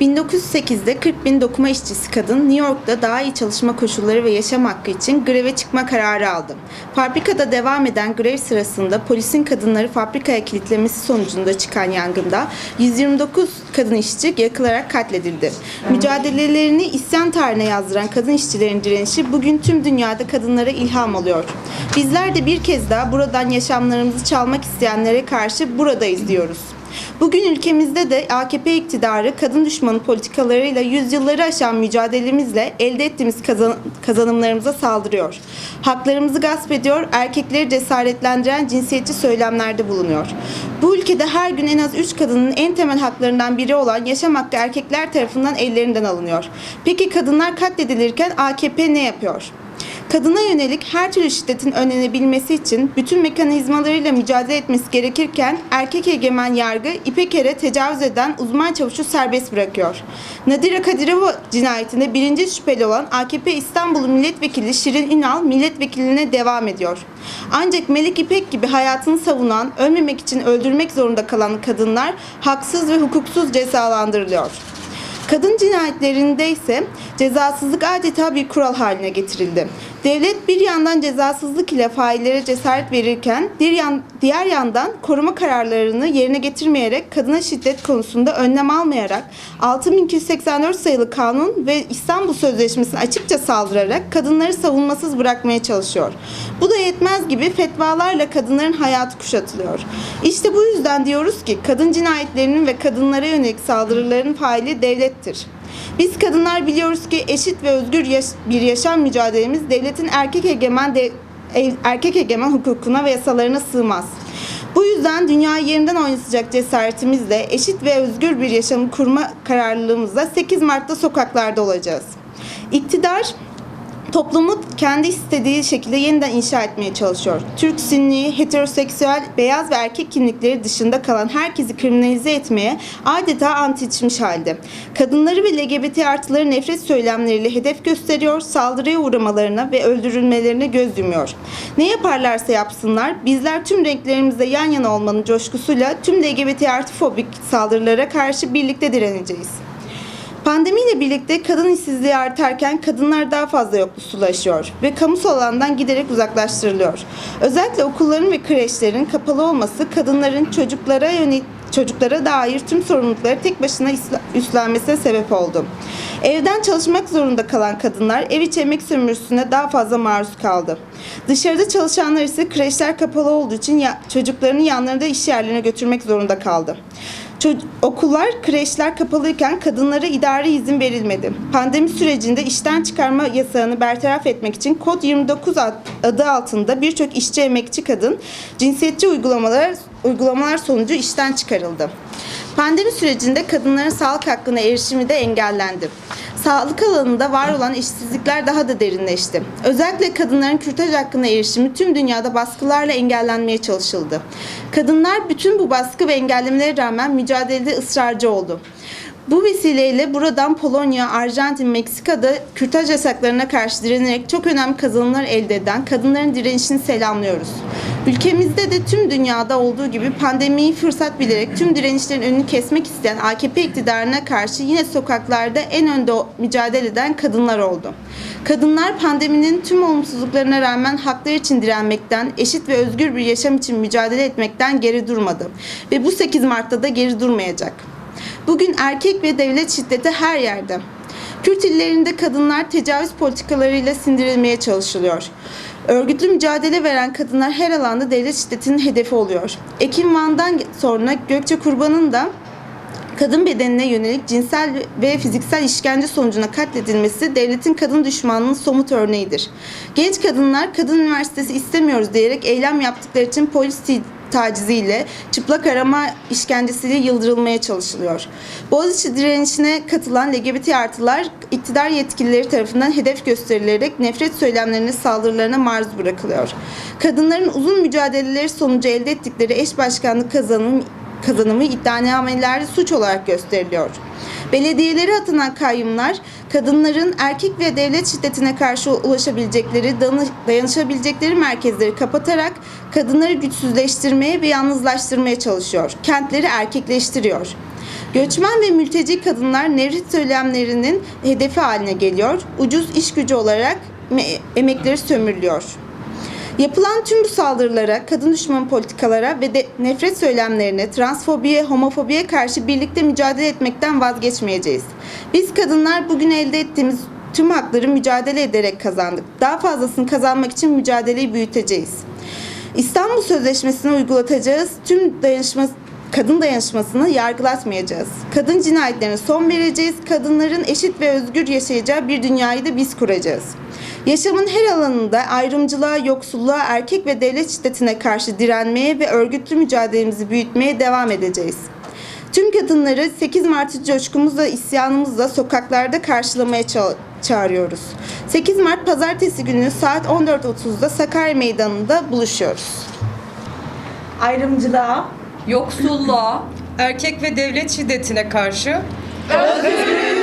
1908'de 40 bin dokuma işçisi kadın New York'ta daha iyi çalışma koşulları ve yaşam hakkı için greve çıkma kararı aldı. Fabrikada devam eden grev sırasında polisin kadınları fabrikaya kilitlemesi sonucunda çıkan yangında 129 kadın işçi yakılarak katledildi. Mücadelelerini isyan tarihine yazdıran kadın işçilerin direnişi bugün tüm dünyada kadınlara ilham oluyor. Bizler de bir kez daha buradan yaşamlarımızı çalmak isteyenlere karşı buradayız diyoruz. Bugün ülkemizde de AKP iktidarı kadın düşmanı politikalarıyla yüzyılları aşan mücadelemizle elde ettiğimiz kazan- kazanımlarımıza saldırıyor. Haklarımızı gasp ediyor, erkekleri cesaretlendiren cinsiyetçi söylemlerde bulunuyor. Bu ülkede her gün en az 3 kadının en temel haklarından biri olan yaşam hakkı erkekler tarafından ellerinden alınıyor. Peki kadınlar katledilirken AKP ne yapıyor? Kadına yönelik her türlü şiddetin önlenebilmesi için bütün mekanizmalarıyla mücadele etmesi gerekirken erkek egemen yargı İpeker'e tecavüz eden uzman çavuşu serbest bırakıyor. Nadire Kadirova cinayetinde birinci şüpheli olan AKP İstanbul Milletvekili Şirin Ünal milletvekiline devam ediyor. Ancak Melik İpek gibi hayatını savunan, ölmemek için öldürmek zorunda kalan kadınlar haksız ve hukuksuz cezalandırılıyor. Kadın cinayetlerinde ise cezasızlık adeta bir kural haline getirildi. Devlet bir yandan cezasızlık ile faillere cesaret verirken bir yan, diğer yandan koruma kararlarını yerine getirmeyerek kadına şiddet konusunda önlem almayarak 6284 sayılı kanun ve İstanbul Sözleşmesi'ne açıkça saldırarak kadınları savunmasız bırakmaya çalışıyor. Bu da yetmez gibi fetvalarla kadınların hayatı kuşatılıyor. İşte bu yüzden diyoruz ki kadın cinayetlerinin ve kadınlara yönelik saldırıların faili devlettir. Biz kadınlar biliyoruz ki eşit ve özgür yaş- bir yaşam mücadelemiz devletin erkek egemen de- e- erkek egemen hukukuna ve yasalarına sığmaz. Bu yüzden dünyayı yerinden oynatacak cesaretimizle eşit ve özgür bir yaşamı kurma kararlılığımızla 8 Mart'ta sokaklarda olacağız. İktidar toplumu kendi istediği şekilde yeniden inşa etmeye çalışıyor. Türk, Sünni, heteroseksüel, beyaz ve erkek kimlikleri dışında kalan herkesi kriminalize etmeye adeta ant içmiş halde. Kadınları ve LGBT artıları nefret söylemleriyle hedef gösteriyor, saldırıya uğramalarına ve öldürülmelerine göz yumuyor. Ne yaparlarsa yapsınlar, bizler tüm renklerimizle yan yana olmanın coşkusuyla tüm LGBT artı fobik saldırılara karşı birlikte direneceğiz. Pandemiyle birlikte kadın işsizliği artarken kadınlar daha fazla yoksullaşıyor ve kamusal alandan giderek uzaklaştırılıyor. Özellikle okulların ve kreşlerin kapalı olması kadınların çocuklara yönelik çocuklara dair tüm sorumlulukları tek başına üstlenmesine sebep oldu. Evden çalışmak zorunda kalan kadınlar ev içi emek sömürüsüne daha fazla maruz kaldı. Dışarıda çalışanlar ise kreşler kapalı olduğu için ya- çocuklarını yanlarında iş yerlerine götürmek zorunda kaldı. Okullar, kreşler kapalıyken kadınlara idari izin verilmedi. Pandemi sürecinde işten çıkarma yasağını bertaraf etmek için Kod 29 ad- adı altında birçok işçi emekçi kadın cinsiyetçi uygulamalar uygulamalar sonucu işten çıkarıldı. Pandemi sürecinde kadınların sağlık hakkına erişimi de engellendi. Sağlık alanında var olan eşitsizlikler daha da derinleşti. Özellikle kadınların kürtaj hakkına erişimi tüm dünyada baskılarla engellenmeye çalışıldı. Kadınlar bütün bu baskı ve engellemelere rağmen mücadelede ısrarcı oldu. Bu vesileyle buradan Polonya, Arjantin, Meksika'da kürtaj yasaklarına karşı direnerek çok önemli kazanımlar elde eden kadınların direnişini selamlıyoruz. Ülkemizde de tüm dünyada olduğu gibi pandemiyi fırsat bilerek tüm direnişlerin önünü kesmek isteyen AKP iktidarına karşı yine sokaklarda en önde mücadele eden kadınlar oldu. Kadınlar pandeminin tüm olumsuzluklarına rağmen hakları için direnmekten, eşit ve özgür bir yaşam için mücadele etmekten geri durmadı. Ve bu 8 Mart'ta da geri durmayacak. Bugün erkek ve devlet şiddeti her yerde. Kürt illerinde kadınlar tecavüz politikalarıyla sindirilmeye çalışılıyor. Örgütlü mücadele veren kadınlar her alanda devlet şiddetinin hedefi oluyor. Ekim Van'dan sonra Gökçe Kurban'ın da kadın bedenine yönelik cinsel ve fiziksel işkence sonucuna katledilmesi devletin kadın düşmanlığının somut örneğidir. Genç kadınlar kadın üniversitesi istemiyoruz diyerek eylem yaptıkları için polis taciziyle, çıplak arama işkencesiyle yıldırılmaya çalışılıyor. Boğaziçi direnişine katılan LGBT artılar iktidar yetkilileri tarafından hedef gösterilerek nefret söylemlerine saldırılarına maruz bırakılıyor. Kadınların uzun mücadeleleri sonucu elde ettikleri eş başkanlık kazanım kazanımı iddianamelerde suç olarak gösteriliyor. Belediyelere atanan kayyumlar kadınların erkek ve devlet şiddetine karşı ulaşabilecekleri, dayanışabilecekleri merkezleri kapatarak kadınları güçsüzleştirmeye ve yalnızlaştırmaya çalışıyor. Kentleri erkekleştiriyor. Göçmen ve mülteci kadınlar nevrit söylemlerinin hedefi haline geliyor. Ucuz iş gücü olarak me- emekleri sömürülüyor. Yapılan tüm bu saldırılara, kadın düşmanı politikalara ve de nefret söylemlerine, transfobiye, homofobiye karşı birlikte mücadele etmekten vazgeçmeyeceğiz. Biz kadınlar bugün elde ettiğimiz tüm hakları mücadele ederek kazandık. Daha fazlasını kazanmak için mücadeleyi büyüteceğiz. İstanbul Sözleşmesi'ne uygulatacağız tüm dayanışma, kadın dayanışmasını yargılatmayacağız. Kadın cinayetlerine son vereceğiz. Kadınların eşit ve özgür yaşayacağı bir dünyayı da biz kuracağız. Yaşamın her alanında ayrımcılığa, yoksulluğa, erkek ve devlet şiddetine karşı direnmeye ve örgütlü mücadelemizi büyütmeye devam edeceğiz. Tüm kadınları 8 Mart coşkumuzla, isyanımızla sokaklarda karşılamaya ça- çağırıyoruz. 8 Mart pazartesi günü saat 14.30'da Sakarya Meydanı'nda buluşuyoruz. ayrımcılığa, yoksulluğa, erkek ve devlet şiddetine karşı özgür